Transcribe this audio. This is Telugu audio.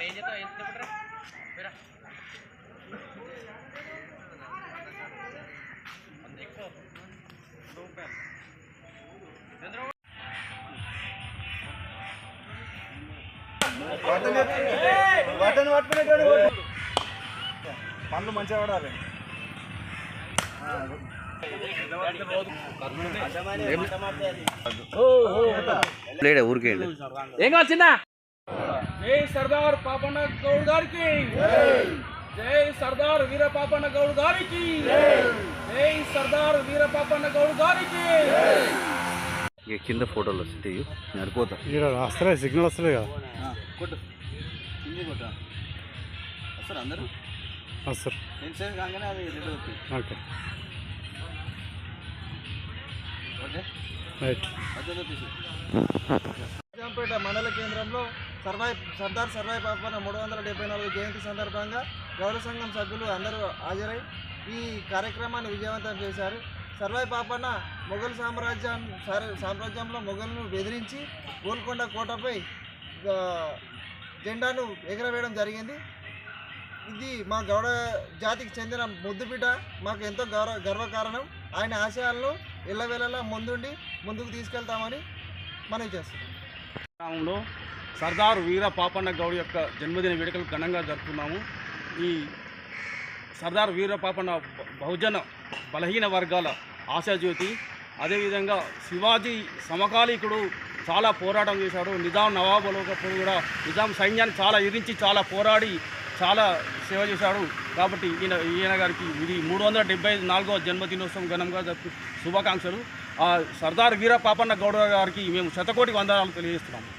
ఏం చెప్తావు ఏం చెప్పుకుంటారా మీరా అంత ఎక్కువ. బటన్ పట్టుకునేటోడు కొట్టు. పనులు మంచిగా పడాలి. ఏం కావాలి చిన్న? జై సర్దార్ పాపన్న గౌడ్ గారికి. జై సర్దార్ వీర పాపన్న గౌడ్ గారికి. జై సర్దార్ వీర పాపన్న గౌడ్ గారికి. ఇక కింద ఫోటోలు వస్తాయి. నడిపోతా ఇక్కడ వస్తలే సిగ్నల్ వస్తలే కదా. కొట్టు. వస్తారు అందరూ? వస్తారు. కాగానే అవుతుంది ఓకే. ఓకే. రైట్. మండల కేంద్రంలో సర్వాయి సర్దార్ సర్వాయి పాపన్న మూడు వందల డెబ్బై నాలుగు జయంతి సందర్భంగా గౌరవ సంఘం సభ్యులు అందరూ హాజరై ఈ కార్యక్రమాన్ని విజయవంతం చేశారు. సర్వాయి పాపన్న మొఘల్ సామ్రాజ్యం సార- సామ్రాజ్యంలో మొఘల్ను బెదిరించి గోల్కొండ కోటపై జెండాను ఎగరవేయడం జరిగింది. ఇది మా గౌడ జాతికి చెందిన ముద్దుబిడ్డ మాకు ఎంతో గౌరవ గర్వకారణం. ఆయన ఆశయాలను ఎల్లవేళలా ముందుండి ముందుకు తీసుకెళ్తామని మనం చేస్తున్నాం. గ్రామంలో సర్దార్ వీర పాపన్న గౌడ్ యొక్క జన్మదిన వేడుకలు ఘనంగా జరుపుతున్నాము ఈ సర్దార్ వీర పాపన్న బహుజన బలహీన వర్గాల ఆశాజ్యోతి అదేవిధంగా శివాజీ సమకాలీకుడు చాలా పోరాటం చేశాడు. నిజాం నవాబులోకప్పుడు కూడా నిజాం సైన్యాన్ని చాలా ఎదిరించి చాలా పోరాడి చాలా సేవ చేశాడు. కాబట్టి ఈయన ఈయన గారికి ఇది మూడు వందల డెబ్బై నాలుగవ జన్మదినోత్సవం ఘనంగా జరుపు శుభాకాంక్షలు. ఆ సర్దార్ వీర పాపన్న గౌడ గారికి మేము శతకోటి వందనాలు తెలియజేస్తున్నాము.